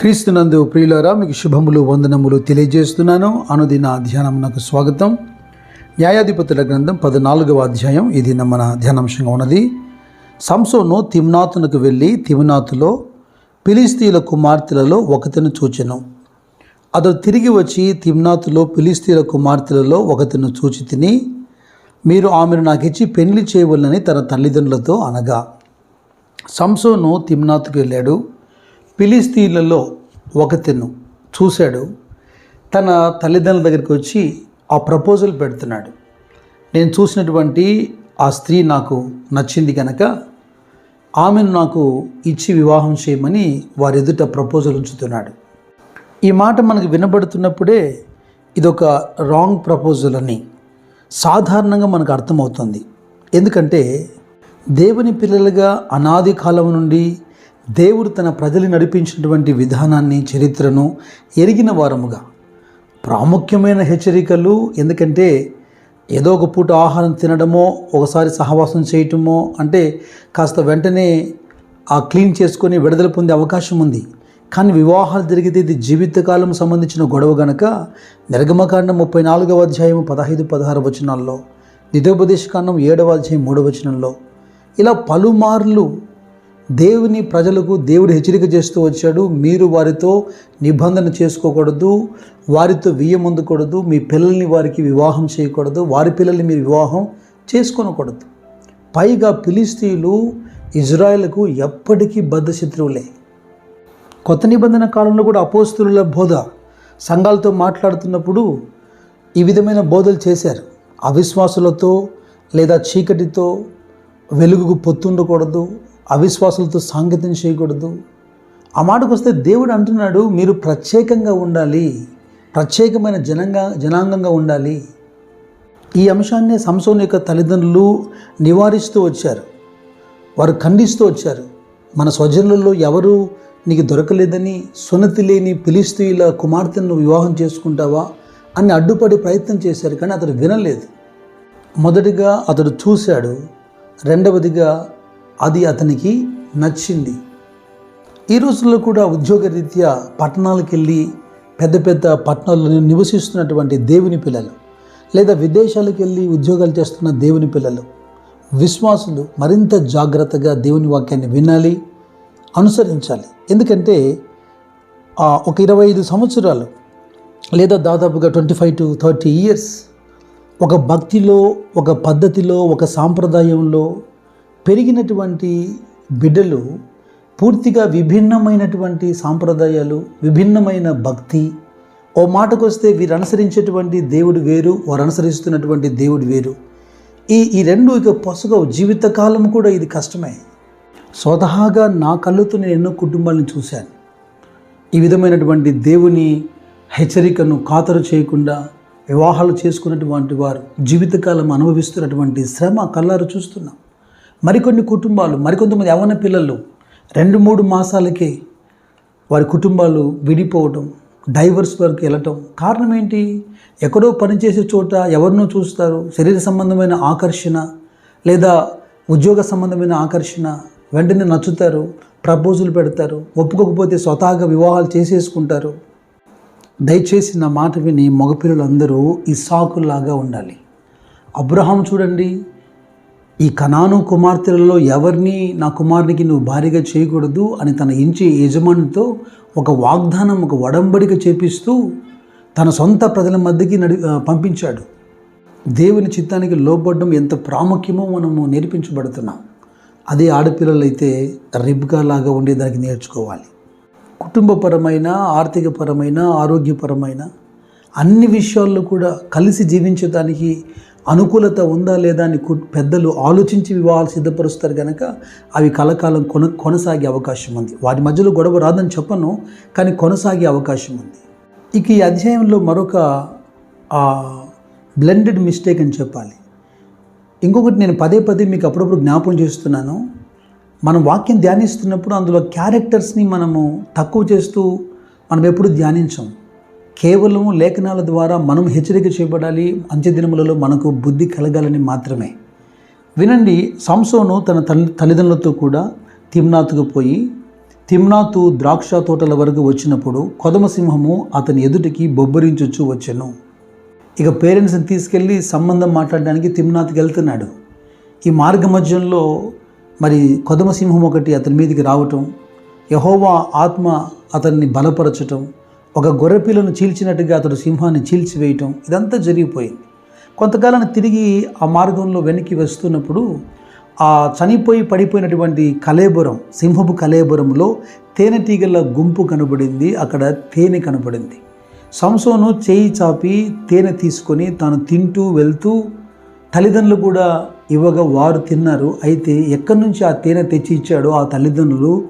క్రీస్తునందు ప్రియులారా మీకు శుభములు వందనములు తెలియజేస్తున్నాను. అనుదిన ధ్యానమునకు నాకు స్వాగతం. న్యాయాధిపతుల గ్రంథం పద్నాలుగవ అధ్యాయం. ఇది మన ధ్యానాంశంగా ఉన్నది. సంసోను తిమ్నాతునకు వెళ్ళి తిమ్నాతులో పిలిస్తీల కుమార్తెలలో ఒకతను చూచెను. అతడు తిరిగి వచ్చి తిమ్నాతులో పిలిస్తీల కుమార్తెలలో ఒకతను చూచి తిని మీరు ఆమెను నాకిచ్చి పెళ్ళి చేయవలనని తన తల్లిదండ్రులతో అనగా సంసోను తిమ్నాతుకు వెళ్ళాడు. ఫిలిస్తీన్లలో ఒకతెను చూశాడు. తన తల్లిదండ్రుల దగ్గరికి వచ్చి ఆ ప్రపోజల్ పెడుతున్నాడు. నేను చూసినటువంటి ఆ స్త్రీ నాకు నచ్చింది కనుక ఆమెను నాకు ఇచ్చి వివాహం చేయమని వారి ఎదుట ప్రపోజల్ ఉంచుతున్నాడు. ఈ మాట మనకు వినబడుతున్నప్పుడే ఇదొక రాంగ్ ప్రపోజల్ అని సాధారణంగా మనకు అర్థమవుతుంది. ఎందుకంటే దేవుని పిల్లలుగా అనాది కాలం నుండి దేవుడు తన ప్రజలు నడిపించినటువంటి విధానాన్ని చరిత్రను ఎరిగిన వారముగా. ప్రాముఖ్యమైన హెచ్చరికలు ఎందుకంటే ఏదో ఒక పూట ఆహారం తినడమో ఒకసారి సహవాసం చేయటమో అంటే కాస్త వెంటనే ఆ క్లీన్ చేసుకొని విడుదల పొందే అవకాశం ఉంది. కానీ వివాహాలు జరిగితే ఇది జీవితకాలం సంబంధించిన గొడవ గనక నిర్గమకాండం ముప్పై నాలుగవ అధ్యాయం పదహైదు పదహారు వచనాల్లో నిధోపదేశకాండం ఏడవ అధ్యాయం మూడవ వచనంలో ఇలా పలుమార్లు దేవుని ప్రజలకు దేవుడు హెచ్చరిక చేస్తూ వచ్చాడు. మీరు వారితో నిబంధన చేసుకోకూడదు. వారితో వియ్యమందకూడదు మీ పిల్లల్ని వారికి వివాహం చేయకూడదు. వారి పిల్లల్ని మీరు వివాహం చేసుకోనకూడదు. పైగా ఫిలిస్తీన్లు ఇజ్రాయెల్కు ఎప్పటికీ బద్ధశత్రువులే. కొత్త నిబంధన కాలంలో కూడా అపోస్తుల బోధ సంఘాలతో మాట్లాడుతున్నప్పుడు ఈ విధమైన బోధలు చేశారు. అవిశ్వాసులతో లేదా చీకటితో వెలుగుకు పొత్తుండకూడదు అవిశ్వాసులతో సాంగత్యం చేయకూడదు. ఆ మాటకు వస్తే దేవుడు అంటున్నాడు మీరు ప్రత్యేకంగా ఉండాలి. ప్రత్యేకమైన జనంగా జనాంగంగా ఉండాలి. ఈ అంశాన్ని సంసోన్ యొక్క తల్లిదండ్రులు నివారిస్తూ వచ్చారు. వారు ఖండిస్తూ వచ్చారు మన స్వజనులలో ఎవరు నీకు దొరకలేదని సున్నతి లేని పిలిస్తీల కుమార్తెను వివాహం చేసుకుంటావా అని అడ్డుపడి ప్రయత్నం చేశారు కానీ అతడు వినలేదు. మొదటిగా అతడు చూశాడు రెండవదిగా అది అతనికి నచ్చింది. ఈ రోజుల్లో కూడా ఉద్యోగరీత్యా పట్టణాలకు వెళ్ళి పెద్ద పెద్ద పట్టణాల్లో నివసిస్తున్నటువంటి దేవుని పిల్లలు లేదా విదేశాలకు వెళ్ళి ఉద్యోగాలు చేస్తున్న దేవుని పిల్లలు విశ్వాసులు మరింత జాగ్రత్తగా దేవుని వాక్యాన్ని వినాలి అనుసరించాలి. ఎందుకంటే ఒక ఇరవై ఐదు సంవత్సరాలు లేదా దాదాపుగా twenty five to thirty years ఒక భక్తిలో ఒక పద్ధతిలో ఒక సాంప్రదాయంలో పెరిగినటువంటి బిడ్డలు పూర్తిగా విభిన్నమైనటువంటి సాంప్రదాయాలు విభిన్నమైన భక్తి. ఓ మాటకు వస్తే వీరు అనుసరించేటువంటి దేవుడు వేరు వారు అనుసరిస్తున్నటువంటి దేవుడు వేరు. ఈ ఈ రెండు ఇక పొసగవు జీవితకాలం కూడా ఇది కష్టమే. స్వతహాగా నా కళ్ళతో నేను ఎన్నో కుటుంబాలను చూశాను. ఈ విధమైనటువంటి దేవుని హెచ్చరికను ఖాతరు చేయకుండా వివాహాలు చేసుకున్నటువంటి వారు జీవితకాలం అనుభవిస్తున్నటువంటి శ్రమ కళ్ళారు చూస్తున్నాం. మరికొన్ని కుటుంబాలు మరికొంతమంది యవన పిల్లలు రెండు మూడు మాసాలకే వారి కుటుంబాలు విడిపోవటం డైవర్స్ వరకు వెళ్ళటం. కారణం ఏంటి? ఎక్కడో పనిచేసే చోట ఎవరినో చూస్తారు. శరీర సంబంధమైన ఆకర్షణ లేదా ఉద్యోగ సంబంధమైన ఆకర్షణ వెంటనే నచ్చుతారు ప్రపోజల్ పెడతారు ఒప్పుకోకపోతే స్వతహాగా వివాహాలు చేసేసుకుంటారు. దయచేసి నా మాట విని మగపిల్లలందరూ ఇసాకుల్లాగా ఉండాలి. అబ్రహాం చూడండి ఈ కనాను కుమార్తెలలో ఎవరిని నా కుమారునికి నువ్వు భారీగా చేయకూడదు అని తన ఇంచి యజమానితో ఒక వాగ్దానం ఒక వడంబడిక చేపిస్తూ తన సొంత ప్రజల మధ్యకి నడి పంపించాడు. దేవుని చిత్తానికి లోపడడం ఎంత ప్రాముఖ్యమో మనము నేర్పించబడుతున్నాం. అదే ఆడపిల్లలైతే రిబ్గా లాగా ఉండేదానికి నేర్చుకోవాలి. కుటుంబపరమైన ఆర్థికపరమైన ఆరోగ్యపరమైన అన్ని విషయాల్లో కూడా కలిసి జీవించడానికి అనుకూలత ఉందా లేదా అని పెద్దలు ఆలోచించి వివాహాలు సిద్ధపరుస్తారు కనుక అవి కలకాలం కొన కొనసాగే అవకాశం ఉంది. వాటి మధ్యలో గొడవ రాదని చెప్పను కానీ కొనసాగే అవకాశం ఉంది. ఇక ఈ అధ్యాయంలో మరొక బ్లెండెడ్ మిస్టేక్ అని చెప్పాలి. ఇంకొకటి నేను పదే పదే మీకు అప్పుడప్పుడు జ్ఞాపం చేస్తున్నాను. మనం వాక్యం ధ్యానిస్తున్నప్పుడు అందులో క్యారెక్టర్స్ని మనము తక్కువ చేస్తూ మనం ఎప్పుడు ధ్యానించం కేవలం లేఖనాల ద్వారా మనం హెచ్చరిక చేయబడాలి. అంత్యదినములలో మనకు బుద్ధి కలగాలని మాత్రమే. వినండి సంసోను తన తల్లి తల్లిదండ్రులతో కూడా తిమ్నాథ్కు పోయి తిమ్నాతు ద్రాక్ష తోటల వరకు వచ్చినప్పుడు కొదమ సింహము అతని ఎదుటికి బొబ్బరించొచ్చు వచ్చాను. ఇక పేరెంట్స్ని తీసుకెళ్ళి సంబంధం మాట్లాడడానికి తిమ్నాథ్కి వెళ్తున్నాడు. ఈ మార్గ మధ్యంలో మరి కొదమ సింహం ఒకటి అతని మీదకి రావటం యహోవా ఆత్మ అతన్ని బలపరచటం ఒక గొర్రెపిల్లను చీల్చినట్టుగా అతడు సింహాన్ని చీల్చివేయటం ఇదంతా జరిగిపోయింది. కొంతకాలం తిరిగి ఆ మార్గంలో వెనక్కి వస్తున్నప్పుడు ఆ చనిపోయి పడిపోయినటువంటి కలేబురం సింహపు కలేబురంలో తేనెటీగల గుంపు కనబడింది. అక్కడ తేనె కనబడింది. సంసోను చేయి చాపి తేనె తీసుకొని తాను తింటూ వెళ్తూ తల్లిదండ్రులు కూడా ఇవ్వగా వారు తిన్నారు. అయితే ఎక్కడి నుంచి ఆ తేనె తెచ్చి ఇచ్చాడో ఆ తల్లిదండ్రులు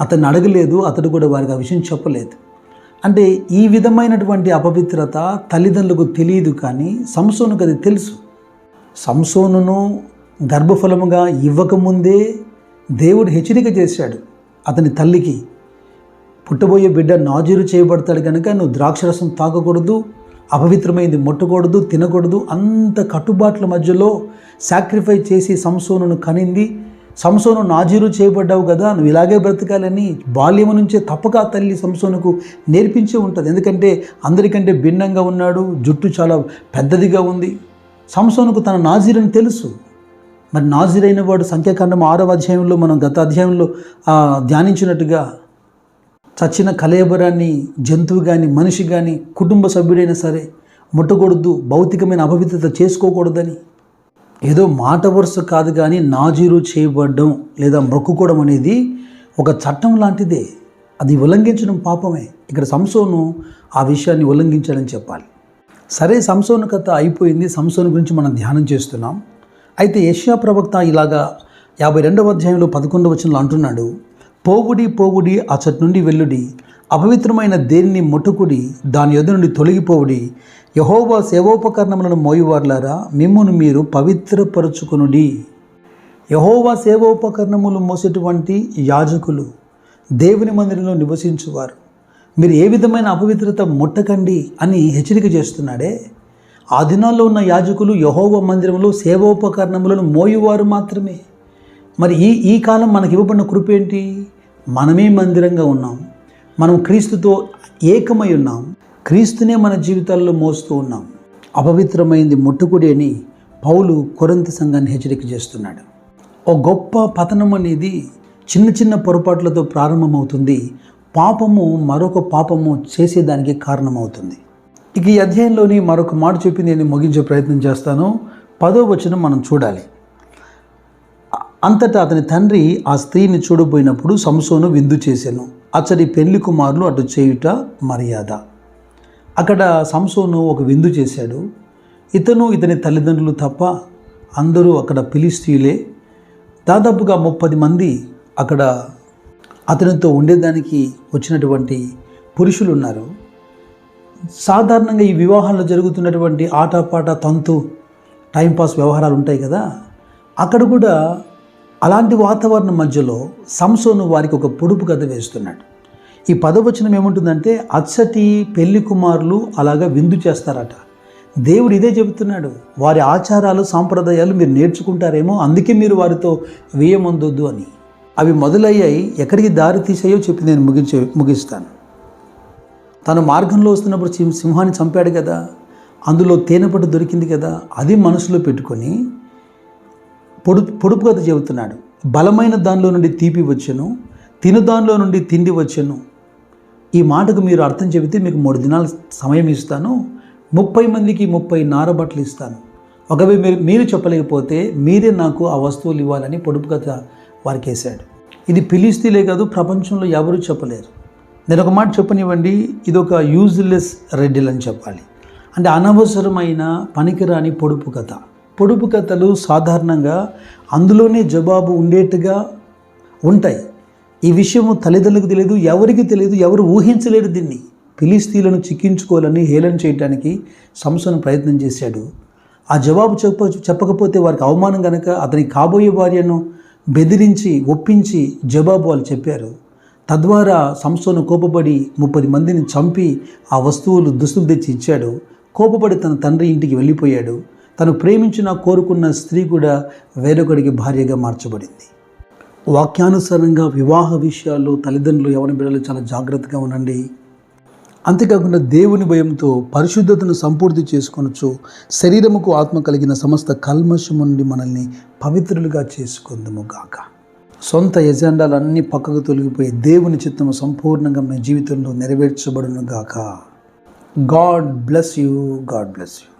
అతన్ని అడగలేదు. అతడు కూడా వారికి ఆ విషయం చెప్పలేదు. అంటే ఈ విధమైనటువంటి అపవిత్రత తల్లిదండ్రులకు తెలియదు కానీ సంసోనుకు అది తెలుసు. సంసోనును గర్భఫలముగా ఇవ్వకముందే దేవుడు హెచ్చరిక చేశాడు అతని తల్లికి పుట్టబోయే బిడ్డ నాజీరు చేయబడతాడు కనుక నువ్వు ద్రాక్షరసం తాగకూడదు అపవిత్రమైంది ముట్టకూడదు తినకూడదు అంత కట్టుబాట్ల మధ్యలో సాక్రిఫై చేసి సంసోనును కనింది. సంసోను నాజీరు చేయబడ్డావు కదా నువ్వు ఇలాగే బ్రతకాలని బాల్యము నుంచే తప్పక తల్లి సంసోనుకు నేర్పించే ఉంటుంది. ఎందుకంటే అందరికంటే భిన్నంగా ఉన్నాడు జుట్టు చాలా పెద్దదిగా ఉంది. సంసోనుకు తన నాజీరని తెలుసు. మరి నాజీరైన వాడు సంఖ్యాకాండం ఆరవ అధ్యాయంలో మనం గత అధ్యాయంలో ధ్యానించినట్టుగా చచ్చిన కలయబరాన్ని జంతువు కానీ మనిషి కానీ కుటుంబ సభ్యుడైనా సరే ముట్టకూడదు భౌతికమైన అపవిత్రత చేసుకోకూడదని ఏదో మాట వరుస కాదు కానీ నాజీరు చేయబడడం లేదా మొక్కుకోవడం అనేది ఒక చట్టం లాంటిదే. అది ఉల్లంఘించడం పాపమే. ఇక్కడ సంసోను ఆ విషయాన్ని ఉల్లంఘించాలని చెప్పాలి. సరే సంసోను కథ అయిపోయింది. సంసోను గురించి మనం ధ్యానం చేస్తున్నాం. అయితే యష్యా ప్రవక్త ఇలాగా యాభై రెండవ అధ్యాయంలో పదకొండవ వచనంలో అంటున్నాడు. పోగుడి పోగుడి అచ్చటి నుండి వెల్లుడి అపవిత్రమైన దేనిని ముట్టుకుడి దాని ఎదురు నుండి తొలగిపోవుడి. యహోవా సేవోపకరణములను మోయువార్లారా మిమ్మును మీరు పవిత్రపరుచుకునుడి. యహోవా సేవోపకరణములు మోసేటువంటి యాజకులు దేవుని మందిరంలో నివసించువారు. మీరు ఏ విధమైన అపవిత్రత ముట్టకండి అని హెచ్చరిక చేస్తున్నాడే. ఆ దినాల్లో ఉన్న యాజకులు యహోవ మందిరంలో సేవోపకరణములను మోయువారు మాత్రమే. మరి ఈ ఈ కాలం మనకి ఇవ్వబడిన కృప ఏంటి? మనమే మందిరంగా ఉన్నాం. మనం క్రీస్తుతో ఏకమై ఉన్నాం. క్రీస్తునే మన జీవితాల్లో మోస్తూ ఉన్నాం. అపవిత్రమైంది ముట్టుకుడి అని పౌలు కొరంత సంఘాన్ని హెచ్చరిక చేస్తున్నాడు. ఓ గొప్ప పతనం అనేది చిన్న చిన్న పొరపాట్లతో ప్రారంభమవుతుంది. పాపము మరొక పాపము చేసేదానికి కారణమవుతుంది. ఇక ఈ అధ్యాయంలోని మరొక మాట చెప్పి నేను ముగించే ప్రయత్నం చేస్తాను. పదో వచనం మనం చూడాలి. అంతటా అతని తండ్రి ఆ స్త్రీని చూడబోయినప్పుడు సంసోను విందు చేశాను అతడి పెళ్ళి కుమారులు అటు చేయుట మర్యాద. అక్కడ సంసోను ఒక విందు చేశాడు. ఇతను ఇతని తల్లిదండ్రులు తప్ప అందరూ అక్కడ పిలిస్తీయులే దాదాపుగా ముప్పది మంది అక్కడ అతనితో ఉండేదానికి వచ్చినటువంటి పురుషులు ఉన్నారు సాధారణంగా ఈ వివాహాల్లో జరుగుతున్నటువంటి ఆటపాట తంతు టైంపాస్ వ్యవహారాలు ఉంటాయి కదా. అక్కడ కూడా అలాంటి వాతావరణం మధ్యలో సంసోను వారికి ఒక పొడుపు కథ వేస్తున్నాడు. ఈ పదవచనం ఏముంటుందంటే అచ్చటి పెళ్ళి కుమారులు అలాగా విందు చేస్తారట. దేవుడు ఇదే చెబుతున్నాడు వారి ఆచారాలు సాంప్రదాయాలు మీరు నేర్చుకుంటారేమో అందుకే మీరు వారితో వేయమందొద్దు అని. అవి మొదలయ్యాయి ఎక్కడికి దారి తీసాయో చెప్పి నేను ముగించే ముగిస్తాను. తను మార్గంలో వస్తున్నప్పుడు సింహాన్ని చంపాడు కదా అందులో తేనెపట్టు దొరికింది కదా అది మనసులో పెట్టుకొని పొడు పొడుపు కథ చెబుతున్నాడు. బలమైన దానిలో నుండి తీపి వచ్చెను తిను దానిలో నుండి తిండి వచ్చెను. ఈ మాటకు మీరు అర్థం చెబితే మీకు మూడు దినాలు సమయం ఇస్తాను ముప్పై మందికి ముప్పై నార బట్టలు ఇస్తాను. ఒకవేళ మీరు మీరు చెప్పలేకపోతే మీరే నాకు ఆ వస్తువులు ఇవ్వాలని పొడుపు కథ వారికి వేశాడు ఇది పిలిస్తీలే కాదు ప్రపంచంలో ఎవరూ చెప్పలేరు. నేను ఒక మాట చెప్పనివ్వండి ఇది ఒక యూజ్లెస్ రెడ్డిల్ అని చెప్పాలి. అంటే అనవసరమైన పనికిరాని పొడుపు కథ. పొడుపు కథలు సాధారణంగా అందులోనే జవాబు ఉండేట్టుగా ఉంటాయి. ఈ విషయము తల్లిదండ్రులకు తెలియదు ఎవరికి తెలియదు ఎవరు ఊహించలేరు దీన్ని. ఫిలిస్తీన్లను చిక్కించుకోవాలని హేళన చేయడానికి సంసోను ప్రయత్నం చేశాడు. ఆ జవాబు చెప్ప చెప్పకపోతే వారికి అవమానం కనుక అతని కాబోయే భార్యను బెదిరించి ఒప్పించి జవాబు వాళ్ళు చెప్పారు. తద్వారా సంసోను కోపపడి ముప్పది మందిని చంపి ఆ వస్తువులు దుస్తులు తెచ్చి ఇచ్చాడు. కోపపడి తన తండ్రి ఇంటికి వెళ్ళిపోయాడు. తను ప్రేమించిన కోరుకున్న స్త్రీ కూడా వేరొకడికి భార్యగా మార్చబడింది. వాక్యానుసారంగా వివాహ విషయాల్లో తల్లిదండ్రులు ఎవరి బిడ్డలు చాలా జాగ్రత్తగా ఉండండి. అంతేకాకుండా దేవుని భయంతో పరిశుద్ధతను సంపూర్తి చేసుకొనొచ్చు. శరీరముకు ఆత్మ కలిగిన సమస్త కల్మషం నుండి మనల్ని పవిత్రులుగా చేసుకుందుము గాక. సొంత ఎజెండాలన్నీ పక్కకు తొలగిపోయి దేవుని చిత్తము సంపూర్ణంగా మన జీవితంలో నెరవేర్చబడును గాక. God bless you God bless you.